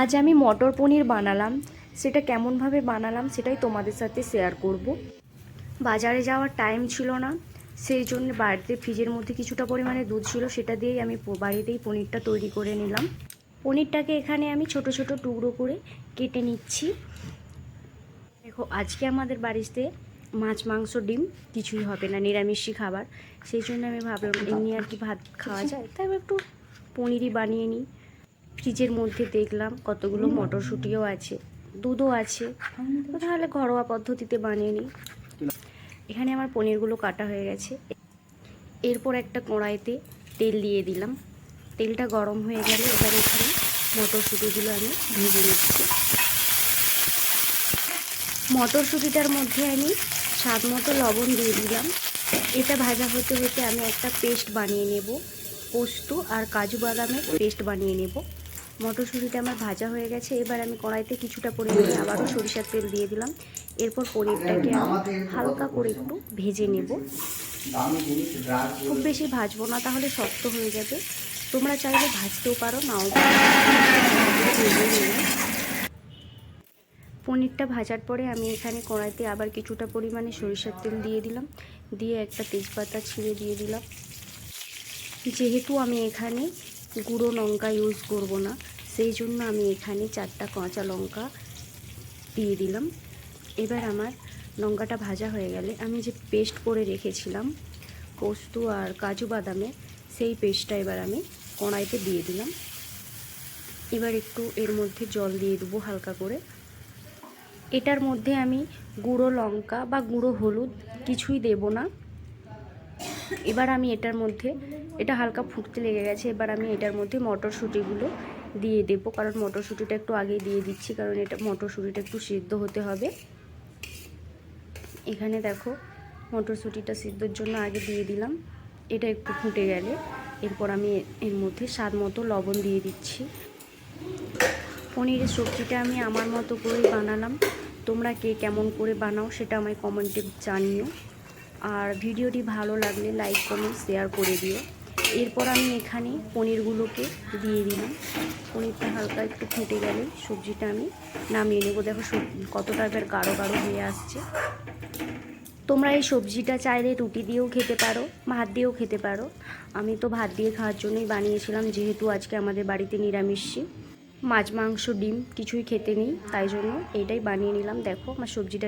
আজ আমি মটর পনির বানালাম। সেটা কেমনভাবে বানালাম সেটাই তোমাদের সাথে শেয়ার করব। বাজারে যাওয়ার টাইম ছিল না, সেই জন্য বাড়িতে ফ্রিজের মধ্যে কিছুটা পরিমাণে দুধ ছিল, সেটা দিয়েই আমি বাড়িতেই পনিরটা তৈরি করে নিলাম। পনিরটাকে এখানে আমি ছোট ছোট টুকরো করে কেটে নিচ্ছি। দেখো, আজকে আমাদের বাড়িতে মাছ, মাংস, ডিম কিছুই হবে না, নিরামিষই খাবার। সেই জন্য আমি ভাবলাম এমনি আর কি ভাত খাওয়া যায়, তাই একটু পনিরই বানিয়ে নিই। ফ্রিজের মধ্যে দেখলাম কতগুলো মটরশুঁটিও আছে দুধও আছে। তাহলে ঘরোয়া পদ্ধতিতে বানিয়ে নিই। এখানে আমার পনিরগুলো কাটা হয়ে গেছে। এরপর একটা কড়াইতে তেল দিয়ে দিলাম। তেলটা গরম হয়ে গেলে এবার এখানে মটরশুঁটিগুলো আমি ভেজে নিচ্ছি। মটরশুঁটিটার মধ্যে আমি স্বাদ মতো লবণ দিয়ে দিলাম। এটা ভাজা হতে হতে আমি একটা পেস্ট বানিয়ে নেব। পোস্ত আর কাজু বাদামের পেস্ট বানিয়ে নেব। মটরশুঁটিটা আমার ভাজা হয়ে গেছে। এবার আমি কড়াইতে কিছুটা পরিমাণে আবারও সরিষার তেল দিয়ে দিলাম। এরপর পনিরটাকে আমি হালকা করে একটু ভেজে নেব। খুব বেশি ভাজবো না, তাহলে শক্ত হয়ে যাবে। তোমরা চাইলে ভাজতেও পারো, নাও। পনিরটা ভাজার পরে আমি এখানে কড়াইতে আবার কিছুটা পরিমাণে সরিষার তেল দিয়ে দিলাম। দিয়ে একটা তেজপাতা ছিঁড়ে দিয়ে দিলাম। যেহেতু আমি এখানে গুঁড়ো লঙ্কা ইউজ করব না। সেই জন্য আমি এখানে চারটা কাঁচা লঙ্কা দিয়ে দিলাম। এবার আমার লঙ্কাটা ভাজা হয়ে গেলে আমি যে পেস্ট করে রেখেছিলাম, পোস্ত আর কাজু বাদামে, সেই পেস্টটা এবার আমি কড়াইতে দিয়ে দিলাম। এবার একটু এর মধ্যে জল দিয়ে দেবো হালকা করে। এটার মধ্যে আমি গুঁড়ো লঙ্কা বা গুঁড়ো হলুদ কিছুই দেব না। এবার আমি এটার মধ্যে, এটা হালকা ফুটতে লেগে গেছে, এবার আমি এটার মধ্যে মটরশুঁটিগুলো দিয়ে দেব, কারণ মটরশুঁটিটা একটু আগে দিয়ে দিচ্ছি, কারণ এটা, মটরশুঁটিটা একটু সিদ্ধ হতে হবে। এখানে দেখো, মটরশুঁটিটা সিদ্ধর জন্য আগে দিয়ে দিলাম, এটা একটু ফুটে গেলে, এরপর আমি এর মধ্যে স্বাদ মতো লবণ দিয়ে দিচ্ছি। পনিরের সবজিটা আমি আমার মতো করেই বানালাম, তোমরা কে কেমন করে বানাও সেটা আমায় কমেন্টে জানিও। আর ভিডিওটি ভালো লাগলে লাইক, কমেন্ট, শেয়ার করে দিও। এরপর আমি এখানে পনিরগুলোকে দিয়ে দিলাম। পনিরটা হালকা একটু ফুটে গেলে সবজিটা আমি নামিয়ে নেব। দেখো কতটা এবার গাঢ় গাঢ় হয়ে আসছে। তোমরা এই সবজিটা চাইলে রুটি দিয়েও খেতে পারো, ভাত দিয়েও খেতে পারো। আমি তো ভাত দিয়ে খাওয়ার জন্যই বানিয়েছিলাম, যেহেতু আজকে আমাদের বাড়িতে নিরামিষই মাছ, মাংস, ডিম কিছুই খেতে নেই, তাই জন্য এইটাই বানিয়ে নিলাম। দেখো আমার সবজিটা